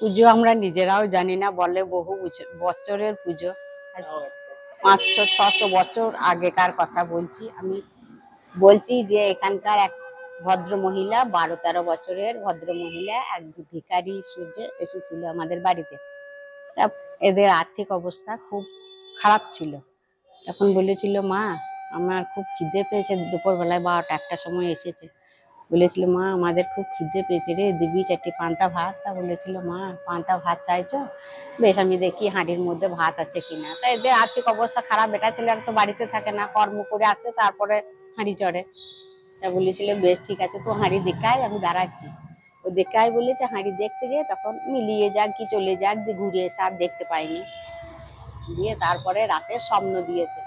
পুজো আমরা নিজেরাও জানি না, বলে বহু বছ- বছরের পুজো। পাঁচশো ছশো বছর আগেকার কথা বলছি। আমি বলছি যে এখানকার এক ভদ্র মহিলা বারো তেরো বছরের ভদ্র মহিলা এক ভিখারি সুজে এসেছিল আমাদের বাড়িতে। তা এদের আর্থিক অবস্থা খুব খারাপ ছিল। তখন বলেছিল, মা, আমার খুব খিদে পেয়েছে, দুপুরবেলায় বারোটা একটা সময় এসেছে। বলেছিল, মা, আমাদের খুব খিদে পেয়েছে রে, দিবি চারটি পান্তা ভাত? তা বলেছিল, মা, পান্তা ভাত চাইছো? বেশ, আমি দেখি হাঁড়ির মধ্যে ভাত আছে কিনা তা এদের আর্থিক অবস্থা খারাপ, বেটা ছেলেরা তো বাড়িতে থাকে না, কর্ম করে আসছে, তারপরে হাঁড়ি চড়ে। তা বলেছিল, বেশ, ঠিক আছে, তো হাঁড়ি দেখায় আমি দাঁড়াচ্ছি। ও দেখাই বলেছে হাঁড়ি দেখতে গিয়ে তখন মিলিয়ে যাক, কি চলে যাক দিয়ে ঘুরে এসে আর দেখতে পাইনি। দিয়ে তারপরে রাতে স্বপ্ন দিয়েছে।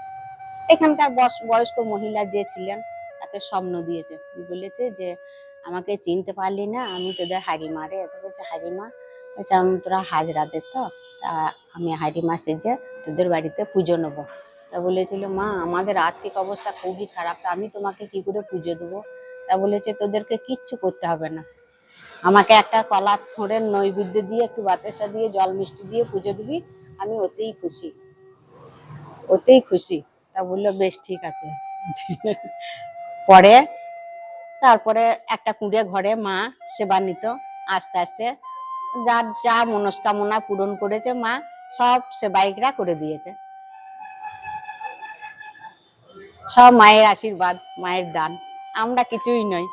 এখানকার বয়স- বয়স্ক মহিলা যে ছিলেন তাকে স্বপ্ন দিয়েছে। বলেছে যে, আমাকে চিনতে পারলি না, আমি তোদের হাড়িমা রে। তো বলছে, হাড়িমা, বলছে, আমি তোরা হাজরাদের তো, তা আমি হাড়িমা সেজে তোদের বাড়িতে পুজো নেব। তা বলেছিল, মা, আমাদের আর্থিক অবস্থা খুবই খারাপ, তা আমি তোমাকে কি করে পুজো দেবো? তা বলেছে, তোদেরকে কিচ্ছু করতে হবে না। আমাকে একটা কলা থোড়ের নৈবেদ্য দিয়ে, একটু বাতাসা দিয়ে, জল মিষ্টি দিয়ে পুজো দিবি, আমি ওতেই খুশি। ওতেই খুশি। তা বলল, বেশ, ঠিক আছে। পরে তারপরে একটা কুঁড়ে ঘরে মা সেবা নিত, আস্তে আস্তে। যার যা মনস্কামনা পূরণ করেছে মা, সব সেবায়িকরা করে দিয়েছে। সব মায়ের আশীর্বাদ, মায়ের দান। আমরা কিছুই নই।